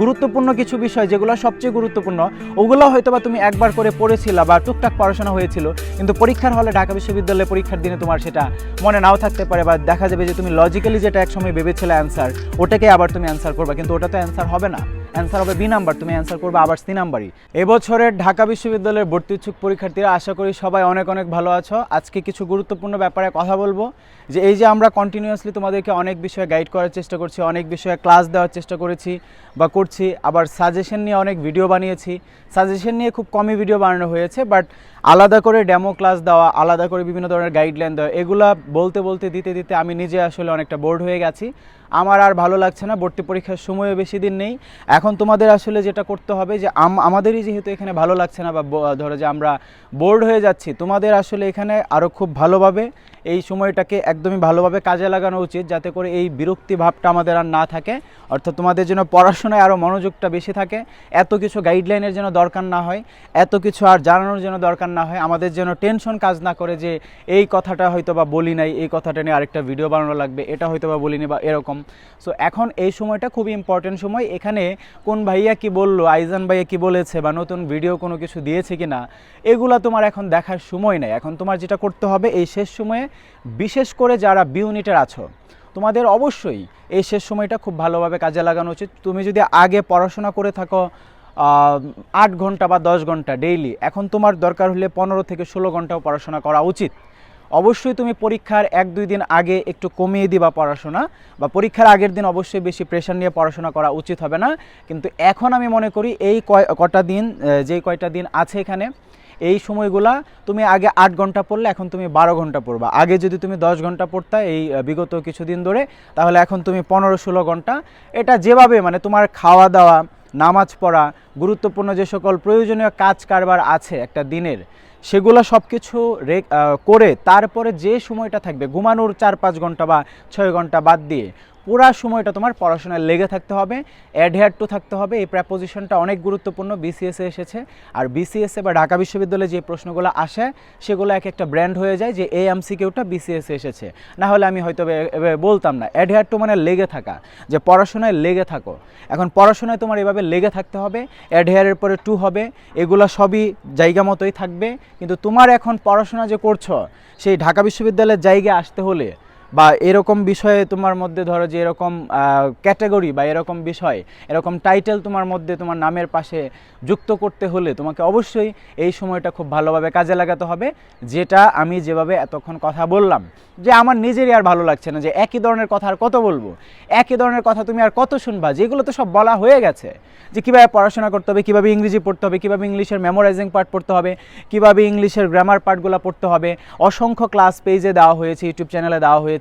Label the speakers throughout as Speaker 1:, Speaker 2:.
Speaker 1: গুরুত্বপূর্ণ কিছু বিষয় যেগুলো সবচেয়ে গুরুত্বপূর্ণ, ওগুলো হয়তো বা তুমি একবার করে পড়েছিলে বা টুকটাক পড়াশোনা হয়েছিল, কিন্তু পরীক্ষার হলে ঢাকা বিশ্ববিদ্যালয়ে পরীক্ষার দিনে তোমার সেটা মনে নাও থাকতে পারে বা দেখা যাবে যে তুমি লজিক্যালি যেটা একসময় ভেবেছিলে অ্যান্সার ওটাকে আবার তুমি অ্যান্সার করবে, কিন্তু ওটা তো অ্যান্সার হবে না। অ্যান্সার হবে বি নাম্বার তুমি অ্যান্সার করবে আবার সি নাম্বারই এবছরের ঢাকা বিশ্ববিদ্যালয়ের ভর্তি ইচ্ছুক পরীক্ষার্থীরা আশা করি সবাই অনেক অনেক ভালো আছো। আজকে কিছু গুরুত্বপূর্ণ ব্যাপারে কথা বলব। যে এই যে আমরা কন্টিনিউয়াসলি তোমাদেরকে অনেক বিষয়ে গাইড করার চেষ্টা করছি, অনেক বিষয়ে ক্লাস দেওয়ার চেষ্টা করেছি বা করছি, আবার সাজেশন নিয়ে অনেক ভিডিও বানিয়েছি। সাজেশন নিয়ে খুব কমই ভিডিও বানানো হয়েছে বাট আলাদা করে ডেমো ক্লাস দেওয়া, আলাদা করে বিভিন্ন ধরনের গাইডলাইন দেওয়া, এগুলা বলতে বলতে দিতে দিতে আমি নিজে আসলে অনেকটা বোর্ড হয়ে গেছি। আমার আর ভালো লাগছে না, ভর্তি পরীক্ষার সময়ও বেশি দিন নেই। এখন তোমাদের আসলে যেটা করতে হবে যে, আম- আমাদেরই যেহেতু এখানে ভালো লাগছে না বা ধরো যে আমরা বোর্ড হয়ে যাচ্ছি, তোমাদের আসলে এখানে আরও খুব ভালোভাবে এই সময়টাকে একদমই ভালোভাবে কাজে লাগানো উচিত, যাতে করে এই বিরক্তি ভাবটা আমাদের আর না থাকে। অর্থাৎ তোমাদের যেন পড়াশোনায় আরও মনোযোগটা বেশি থাকে, এত কিছু গাইডলাইনের যেন দরকার না হয়, এত কিছু আর জানানোর যেন দরকার না হয়, আমাদের যেন টেনশন কাজ না করে যে এই কথাটা হয়তো বা বলি নাই, এই কথাটা নিয়ে আরেকটা ভিডিও বানানো লাগবে, এটা হয়তো বা বলিনি বা এরকম। সো এখন এই সময়টা খুবই ইম্পর্টেন্ট সময়। এখানে কোন ভাইয়া কি বলল, আইজান ভাইয়া কি বলেছে, বা নতুন ভিডিও কোনো কিছু দিয়েছে কি না এগুলা তোমার এখন দেখার সময় নেই। এখন তোমার যেটা করতে হবে, এই শেষ সময়ে বিশেষ করে যারা বি ইউনিটের আছো, তোমাদের অবশ্যই এই শেষ সময়টা খুব ভালোভাবে কাজে লাগানো উচিত। তুমি যদি আগে পড়াশোনা করে থাকো আট ঘণ্টা বা দশ ঘণ্টা ডেইলি এখন তোমার দরকার হলে পনেরো থেকে ষোলো ঘন্টাও পড়াশোনা করা উচিত। অবশ্যই তুমি পরীক্ষার এক দুই দিন আগে একটু কমিয়ে দিবা পড়াশোনা, বা পরীক্ষার আগের দিন অবশ্যই বেশি প্রেশার নিয়ে পড়াশোনা করা উচিত হবে না। কিন্তু এখন আমি মনে করি এই কটা দিন যেই কয়টা দিন আছে এখানে এই সময়গুলা তুমি আগে আট ঘণ্টা পড়লে, এখন তুমি বারো ঘণ্টা পড়বা। আগে যদি তুমি দশ ঘণ্টা পড়তা এই বিগত কিছুদিন ধরে, তাহলে এখন তুমি পনেরো ষোলো ঘণ্টা। এটা যেভাবে মানে তোমার খাওয়া দাওয়া নামাজ পড়া, গুরুত্বপূর্ণ যে সকল প্রয়োজনীয় কাজ কারবার আছে একটা দিনের, সেগুলো সব কিছু করে তারপরে যে সময়টা থাকবে, ঘুমানোর চার পাঁচ ঘণ্টা বা ছয় ঘণ্টা বাদ দিয়ে পুরা সময়টা তোমার পড়াশোনায় লেগে থাকতে হবে অ্যাডহেয়ার টু থাকতে হবে। এই প্র্যাপোজিশনটা অনেক গুরুত্বপূর্ণ বিসিএসে এসেছে। আর বিসিএসএ বা ঢাকা বিশ্ববিদ্যালয়ে যে প্রশ্নগুলো আসে, সেগুলো এক একটা ব্র্যান্ড হয়ে যায় যে এই এমসিকিউটা বিসিএসে এসেছে। না হলে আমি হয়তো এ- বলতাম না। অ্যাডহেয়ার টু মানে লেগে থাকা, যে পড়াশোনায় লেগে থাকো। এখন পড়াশোনায় তোমার এভাবে লেগে থাকতে হবে অ্যাডহেয়ারের পরে টু হবে, এগুলো সবই জায়গা মতোই থাকবে। কিন্তু তোমার এখন পড়াশোনা যে করছ, সেই ঢাকা বিশ্ববিদ্যালয়ের জায়গায় আসতে হলে বা এরকম বিষয়ে তোমার মধ্যে ধরো যে এরকম ক্যাটাগরি বা এরকম বিষয়, এরকম টাইটেল তোমার মধ্যে তোমার নামের পাশে যুক্ত করতে হলে তোমাকে অবশ্যই এই সময়টা খুব ভালোভাবে কাজে লাগাতে হবে। যেটা আমি যেভাবে এতক্ষণ কথা বললাম, যে আমার নিজেরই আর ভালো লাগছে না যে একই ধরনের কথা আর কত বলব। একই ধরনের কথা তুমি আর কত শুনবা, যেগুলো তো সব বলা হয়ে গেছে। যে কীভাবে পড়াশোনা করতে হবে, কীভাবে ইংরেজি পড়তে হবে, কীভাবে ইংলিশের মেমোরাইজিং পার্ট পড়তে হবে, কীভাবে ইংলিশের গ্রামার পার্টগুলো পড়তে হবে। অসংখ্য ক্লাস পেজে দেওয়া হয়েছে ইউটিউব চ্যানেলে দেওয়া হয়েছে।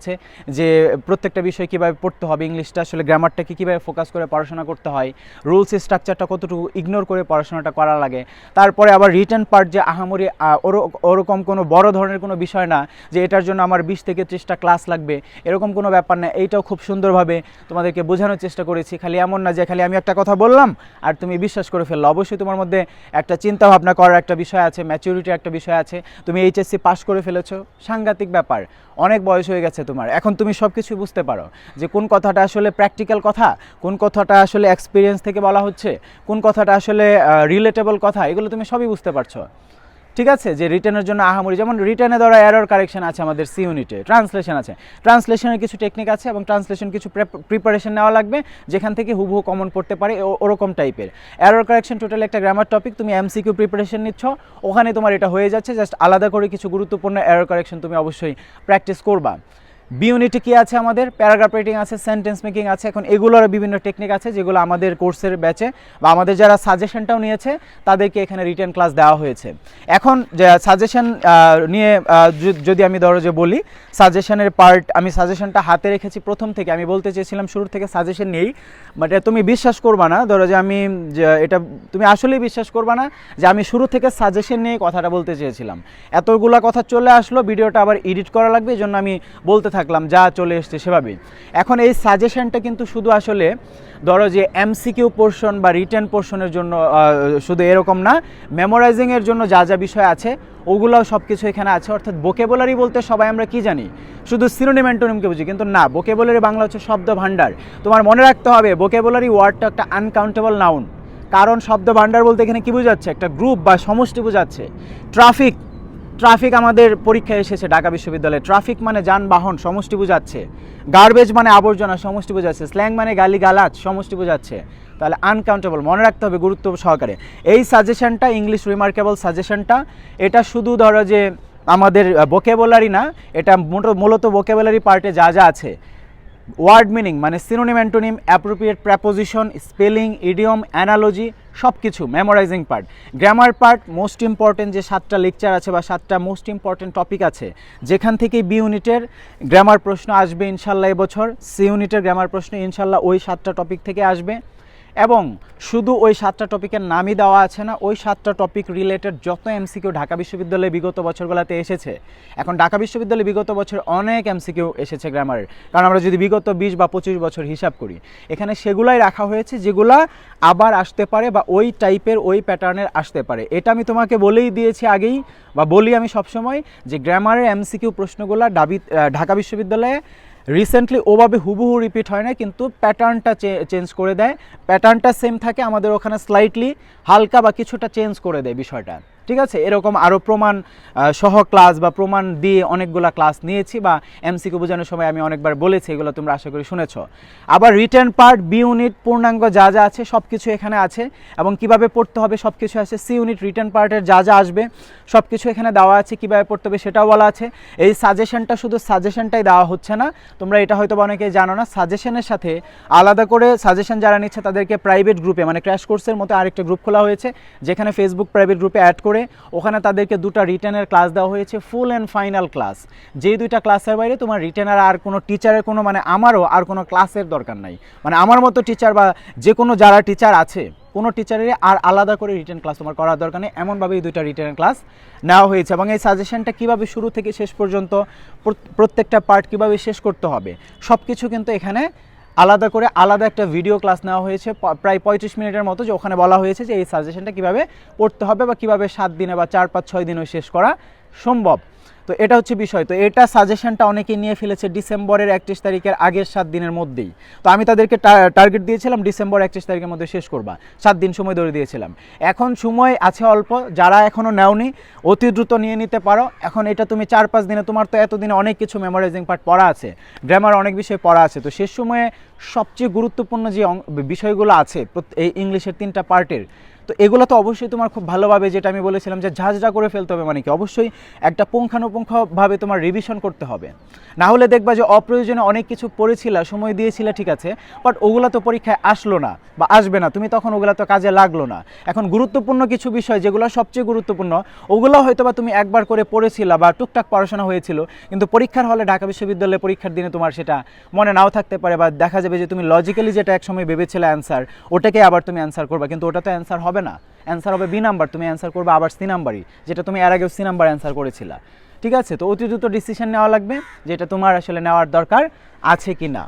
Speaker 1: যে প্রত্যেকটা বিষয় কীভাবে পড়তে হবে, ইংলিশটা, আসলে গ্রামারটাকে কীভাবে ফোকাস করে পড়াশোনা করতে হয় রুলস স্ট্রাকচারটা কতটুকু ইগনোর করে পড়াশোনাটা করা লাগে। তারপরে আবার রিটার্ন পার্ট যে আহামরি ওর- ওরকম কোনো বড় ধরনের কোনো বিষয় না যে এটার জন্য আমার বিশ থেকে ত্রিশটা ক্লাস লাগবে, এরকম কোনো ব্যাপার না। এইটাও খুব সুন্দরভাবে তোমাদেরকে বোঝানোর চেষ্টা করেছি। খালি এমন না যে খালি আমি একটা কথা বললাম আর তুমি বিশ্বাস করে ফেলল। অবশ্যই তোমার মধ্যে একটা চিন্তা ভাবনা করার একটা বিষয় আছে ম্যাচুরিটির একটা বিষয় আছে। তুমি এইচএসসি পাস করে ফেলেছো। সাংঘাতিক ব্যাপার। অনেক বয়স হয়ে গেছে তোমার। এখন তুমি সব কিছু বুঝতে পারো যে কোন কথাটা আসলে প্র্যাকটিক্যাল কথা, কোন কথাটা আসলে এক্সপিরিয়েন্স থেকে বলা হচ্ছে, কোন কথাটা আসলে রিলেটেবল কথা, এগুলো তুমি সবই বুঝতে পারছ। ঠিক আছে? যে রিটার্নের জন্য আহামরি, যেমন রিটার্নে ধরো এরর কারেকশন আছে আমাদের সি ইউনিটে ট্রান্সলেশন আছে। ট্রান্সলেশনের কিছু টেকনিক আছে এবং ট্রান্সলেশন কিছু প্রিপারেশন নেওয়া লাগবে, যেখান থেকে হুবহু কমন পড়তে পারে ওরকম টাইপের এরর কারেকশন টোটাল একটা গ্রামার টপিক তুমি এমসিকিউ প্রিপারেশন নিচ্ছ, ওখানে তোমার এটা হয়ে যাচ্ছে জাস্ট আলাদা করে কিছু গুরুত্বপূর্ণ এরর কারেকশন তুমি অবশ্যই প্র্যাকটিস করবা। বি ইউনিটে কী আছে আমাদের? প্যারাগ্রাফ রাইটিং আছে সেন্টেন্স মেকিং আছে, এখন এগুলোর বিভিন্ন টেকনিক আছে যেগুলো আমাদের কোর্সের ব্যাচে বা আমাদের যারা সাজেশনটাও নিয়েছে, তাদেরকে এখানে রিটার্ন ক্লাস দেওয়া হয়েছে। এখন সাজেশন নিয়ে যদি আমি ধরো যে বলি সাজেশনের পার্ট আমি সাজেশনটা হাতে রেখেছি প্রথম থেকে, আমি বলতে চেয়েছিলাম শুরু থেকে সাজেশন নেই বাট তুমি বিশ্বাস করবা না ধরো যে আমি এটা তুমি আসলেই বিশ্বাস করবা না যে আমি শুরু থেকে সাজেশন নিয়ে কথাটা বলতে চেয়েছিলাম। এতগুলা কথা চলে আসলো, ভিডিওটা আবার এডিট করা লাগবে, এই জন্য আমি বলতে থাকলাম, যা চলে এসছে সেভাবেই। এখন এই সাজেশনটা কিন্তু শুধু আসলে ধরো যে এমসিকিউ পোর্শন বা রিটার্ন পোর্শনের জন্য শুধু এরকম না মেমোরাইজিংয়ের জন্য যা যা বিষয় আছে, ওগুলোও সব কিছু এখানে আছে। অর্থাৎ ভোকেবুলারি বলতে সবাই আমরা কি জানি? শুধু সিনোনিম অ্যান্টোনিমকে বুঝি, কিন্তু না বোকেবলারি বাংলা হচ্ছে শব্দ ভাণ্ডার তোমার মনে রাখতে হবে বোকেবলারি ওয়ার্ডটা একটা আনকাউন্টেবল নাউন কারণ শব্দ ভাণ্ডার বলতে এখানে কি বোঝাচ্ছে? একটা গ্রুপ বা সমষ্টি বোঝাচ্ছে। ট্রাফিক ট্রাফিক আমাদের পরীক্ষায় এসেছে ঢাকা বিশ্ববিদ্যালয়ে। ট্রাফিক মানে যানবাহন, সমষ্টি বোঝাচ্ছে। গার্বেজ মানে আবর্জনা, সমষ্টি বোঝাচ্ছে। স্ল্যাং মানে গালি গালাজ সমষ্টি বোঝাচ্ছে। তাহলে আনকাউন্টেবল মনে রাখতে হবে গুরুত্ব সহকারে। এই সাজেশনটা ইংলিশ রিমার্কেবল সাজেশনটা এটা শুধু ধরো যে আমাদের ভোকেবুলারি না, এটা মূলত ভোকেবুলারি পার্টে যা যা আছে। ওয়ার্ড মিনিং মানে synonym antonym appropriate preposition spelling idiom analogy সব কিছু memorising part grammar part most important যে সাতটা লেকচার আছে বা সাতটা মোস্ট ইম্পর্টেন্ট টপিক আছে, যেখান থেকে বি ইউনিটের গ্রামার প্রশ্ন আসবে ইনশাল্লাহ এবছর সি ইউনিটের গ্রামার প্রশ্ন ইনশাল্লাহ ওই সাতটা টপিক থেকে আসবে। এবং শুধু ওই সাতটা টপিকের নামই দেওয়া আছে না, ওই সাতটা টপিক রিলেটেড যত এমসিকিউ ঢাকা বিশ্ববিদ্যালয়ে বিগত বছরগুলোতে এসেছে। এখন ঢাকা বিশ্ববিদ্যালয়ে বিগত বছর অনেক এমসিকিউ এসেছে গ্রামারের কারণ আমরা যদি বিগত বিশ বা পঁচিশ বছর হিসাব করি, এখানে সেগুলাই রাখা হয়েছে যেগুলা আবার আসতে পারে বা ওই টাইপের ওই প্যাটার্নের আসতে পারে। এটা আমি তোমাকে বলেই দিয়েছি আগেই বা বলি আমি সবসময় যে গ্রামারের এমসিকিউ প্রশ্নগুলো ডাবি ঢাকা বিশ্ববিদ্যালয়ে রিসেন্টলি ওভাবে হুবহু রিপিট হয় না কিন্তু প্যাটার্নটা চেঞ্জ করে দেয়। প্যাটার্নটা সেম থাকে আমাদের ওখানে স্লাইটলি হালকা বা কিছুটা চেঞ্জ করে দেয় বিষয়টা। ঠিক আছে? এরকম আরও প্রমাণ সহ ক্লাস বা প্রমাণ দিয়ে অনেকগুলা ক্লাস নিয়েছি বা এমসিকিউ বোঝানোর সময় আমি অনেকবার বলেছি, এগুলো তোমরা আশা করি শুনেছ। আবার রিটার্ন পার্ট বি ইউনিট পূর্ণাঙ্গ যা যা আছে সব কিছু এখানে আছে এবং কীভাবে পড়তে হবে সব কিছু আছে সি ইউনিট রিটার্ন পার্টের যা যা আসবে সব কিছু এখানে দেওয়া আছে, কীভাবে পড়তে হবে সেটাও বলা আছে। এই সাজেশনটা শুধু সাজেশনটাই দেওয়া হচ্ছে না, তোমরা এটা হয়তো বা অনেকেই জানো না। সাজেশনের সাথে আলাদা করে সাজেশন যারা নিচ্ছে তাদেরকে প্রাইভেট গ্রুপে মানে ক্র্যাশ কোর্সের মতো আরেকটা গ্রুপ খোলা হয়েছে, যেখানে ফেসবুক প্রাইভেট গ্রুপে অ্যাড করে ওখানে তাদেরকে দুটো রিটার্নের ক্লাস দেওয়া হয়েছে ফুল অ্যান্ড ফাইনাল ক্লাস যেই দুইটা ক্লাসের বাইরে তোমার রিটার্নার আর কোনো টিচারের কোনো মানে আমারও আর কোনো ক্লাসের দরকার নাই। মানে আমার মতো টিচার বা যে কোনো যারা টিচার আছে, কোনো টিচারের আর আলাদা করে রিটার্ন ক্লাস তোমার করার দরকার নেই। এমনভাবে এই দুইটা রিটার্ন ক্লাস নেওয়া হয়েছে এবং এই সাজেশনটা কীভাবে শুরু থেকে শেষ পর্যন্ত প্রত্যেকটা পার্ট কীভাবে শেষ করতে হবে সব কিছু কিন্তু এখানে আলাদা করে আলাদা একটা ভিডিও ক্লাস নেওয়া হয়েছে প্রায় পঁয়ত্রিশ মিনিটের মতো যে ওখানে বলা হয়েছে যে এই সাজেশনটা কীভাবে পড়তে হবে বা কীভাবে সাত দিনে বা চার, পাঁচ, ছয় দিনে শেষ করা সম্ভব। তো এটা হচ্ছে বিষয়। তো এটা সাজেশনটা অনেকে নিয়ে ফেলেছে ডিসেম্বরের একত্রিশ তারিখের আগের সাত দিনের মধ্যেই। তো আমি তাদেরকে টার্গেট দিয়েছিলাম ডিসেম্বর একত্রিশ তারিখের মধ্যে শেষ করবা। সাত দিন সময় ধরে দিয়েছিলাম। এখন সময় আছে অল্প, যারা এখনও নেওনি, অতি দ্রুত নিয়ে নিতে পারো। এখন এটা তুমি চার, পাঁচ দিনে, তোমার তো এতদিনে অনেক কিছু মেমোরাইজিং পার্ট পড়া আছে। গ্রামার অনেক বিষয় পড়া আছে। তো শেষ সময়ে সবচেয়ে গুরুত্বপূর্ণ যে বিষয়গুলো আছে এই ইংলিশের তিনটা পার্টের তো এগুলো তো অবশ্যই তোমার খুব ভালোভাবে যেটা আমি বলেছিলাম যে ঝাঁঝরা করে ফেলতে হবে মানে কি? অবশ্যই একটা পুঙ্খানুপুঙ্খভাবে তোমার রিভিশন করতে হবে। না হলে দেখবা যে অপ্রয়োজনে অনেক কিছু পড়েছিলা, সময় দিয়েছিলে, ঠিক আছে বাট ওগুলো তো পরীক্ষায় আসলো না বা আসবে না। তুমি তখন ওগুলো তো কাজে লাগল না। এখন গুরুত্বপূর্ণ কিছু বিষয় যেগুলো সবচেয়ে গুরুত্বপূর্ণ, ওগুলো হয়তো বা তুমি একবার করে পড়েছিলা বা টুকটাক পড়াশোনা হয়েছিল, কিন্তু পরীক্ষার হলে ঢাকা বিশ্ববিদ্যালয়ে পরীক্ষার দিনে তোমার সেটা মনে নাও থাকতে পারে বা দেখা যাবে যে তুমি লজিক্যালি যেটা একসময় ভেবেছিলে অ্যান্সার ওটাকে আবার তুমি অ্যান্সার করবে, কিন্তু ওটা তো অ্যান্সার হবে না। অ্যান্সার হবে বি নাম্বার তুমি অ্যান্সার করবে আবার সি নাম্বারই যেটা তুমি এর আগেও সি নাম্বার অ্যান্সার করেছিলা। ঠিক আছে? তো অতি দ্রুত ডিসিশন নেওয়া লাগবে, যেটা তোমার আসলে নেওয়ার দরকার আছে কি না